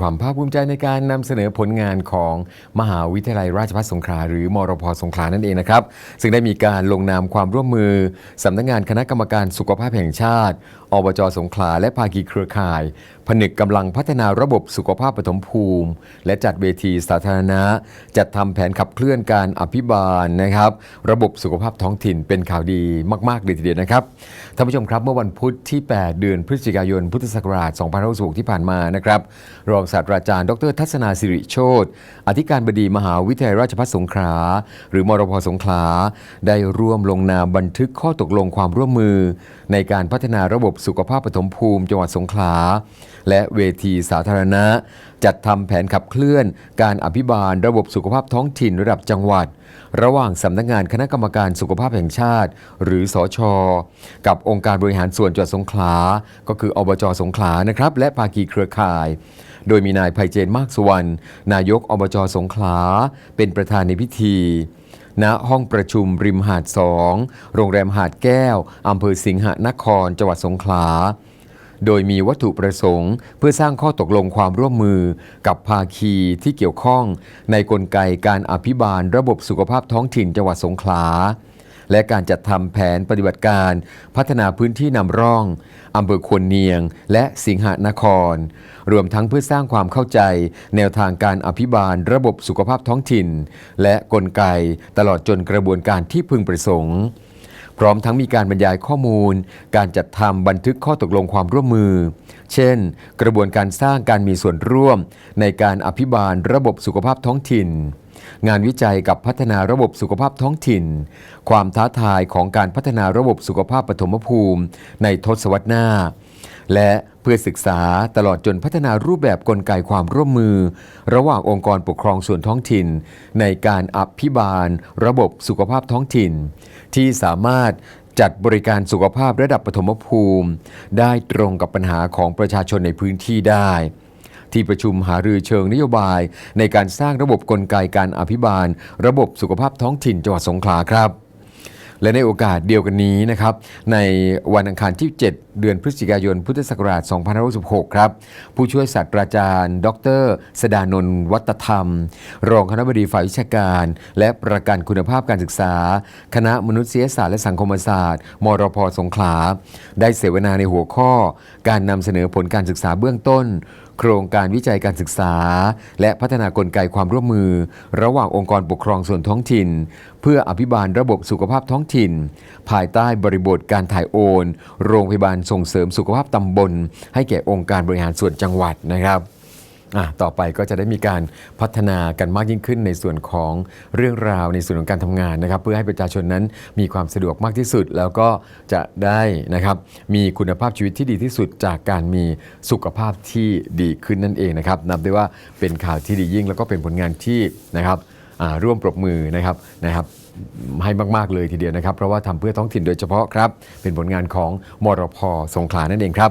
ความภาคภูมิใจในการนำเสนอผลงานของมหาวิทยาลัยราชภัฏสงขลาหรือมรพสงขลานั่นเองนะครับ ซึ่งได้มีการลงนามความร่วมมือสำนักงานคณะกรรมการสุขภาพแห่งชาติ อบจสงขลาและภาคีเครือข่าย ผนึกกำลังพัฒนาระบบสุขภาพปฐมภูมิ และจัดเวทีสาธารณะ จัดทำแผนขับเคลื่อนการอภิบาลนะครับ ระบบสุขภาพท้องถิ่นเป็นข่าวดีมาก ๆ เลยทีเดียวนะครับ ท่านผู้ชมครับเมื่อวันพุธที่ 8 เดือนพฤศจิกายน พุทธศักราช2566ที่ผ่านมานะครับ รองศาสตราจารย์ ดรทัศนาสิริโชตอธิการบดีมหาวิทยาลัยราชภัฏสงขลาหรือมรพสงขลาได้ร่วมลงนามบันทึกข้อตกลงความร่วมมือ ในการพัฒนาระบบสุขภาพปฐมภูมิจังหวัดสงขลา และเวทีสาธารณะ จัดทำแผนขับเคลื่อน การอภิบาลระบบสุขภาพท้องถิ่นระดับจังหวัด ระหว่างสำนักงานคณะกรรมการสุขภาพแห่งชาติ หรือสอชกับองค์การบริหารส่วนจังหวัดสงขลา ก็คืออบจสงขลานะครับ และภาคีเครือข่ายโดยมีนายไพเจนมากสุวรรณนายกอบจสงขลา เป็นประธานในพิธี ณห้องประชุมริมหาดสองโรงแรมหาดแก้วอำเภอสิงหนครจังหวัดสงขลา โดยมีวัตถุประสงค์ เพื่อสร้างข้อตกลงความร่วมมือกับภาคีที่เกี่ยวข้อง ในกลไกการอภิบาลระบบสุขภาพท้องถิ่นจังหวัดสงขลา และการจัดทำแผนปฏิบัติการพัฒนาพื้นที่นำร่องอำเภอควนเนียง และสิงหนคร รวมทั้งเพื่อสร้างความเข้าใจ แนวทางการอภิบาลระบบสุขภาพท้องถิ่น และกลไกตลอดจนกระบวนการที่พึงประสงค์พร้อมทั้งมีการบรรยายข้อมูล การจัดทำบันทึกข้อตกลงความร่วมมือ เช่น กระบวนการสร้างการมีส่วนร่วมในการอภิบาลระบบสุขภาพท้องถิ่น งานวิจัยกับพัฒนาระบบสุขภาพท้องถิ่น ความท้าทายของการพัฒนาระบบสุขภาพปฐมภูมิ ในทศวรรษหน้า และเพื่อศึกษาตลอดจนพัฒนารูปแบบกลไกความร่วมมือ ระหว่างองค์กรปกครองส่วนท้องถิ่น ในการอภิบาล ระบบสุขภาพท้องถิ่น ที่สามารถจัดบริการสุขภาพระดับปฐมภูมิ ได้ตรงกับปัญหาของประชาชนในพื้นที่ได้ ที่ประชุมหารือเชิงนโยบาย ในการสร้างระบบกลไกการอภิบาล ระบบสุขภาพท้องถิ่นจังหวัดสงขลาครับและในโอกาสเดียวกันนี้นะครับ ในวันอังคารที่ 7 เดือนพฤศจิกายน พุทธศักราช 2566 ครับ ผู้ช่วยศาสตราจารย์ ดร สดานนท์วัตธรรม รองคณะบดีฝ่ายวิชาการ และประกันคุณภาพการศึกษา คณะมนุษยศาสตร์และสังคมศาสตร์ มรพสงขลา ได้เสวนาในหัวข้อ การนำเสนอผลการศึกษาเบื้องต้น โครงการวิจัยการศึกษา และพัฒนากลไกความร่วมมือ ระหว่างองค์กรปกครองส่วนท้องถิ่น เพื่ออภิบาลระบบสุขภาพท้องถิ่น ภายใต้บริบทการถ่ายโอน โรงพยาบาลส่งเสริมสุขภาพตำบล ให้แก่องค์การบริหารส่วนจังหวัดนะครับ ต่อไปก็จะได้มีการพัฒนากันมากยิ่งขึ้นในส่วนของเรื่องราวในส่วนของการทำงานนะครับ เพื่อให้ประชาชนนั้นมีความสะดวกมากที่สุด แล้วก็จะได้นะครับมีคุณภาพชีวิตที่ดีที่สุดจากการมีสุขภาพที่ดีขึ้นนั่นเองนะครับนับได้ว่าเป็นข่าวที่ดียิ่ง แล้วก็เป็นผลงานที่นะครับร่วมปรบมือนะครับนะครับให้มาก ๆ เลยทีเดียวนะครับ เพราะว่าทำเพื่อท้องถิ่นโดยเฉพาะครับ เป็นผลงานของมรพสงขลานั่นเองครับ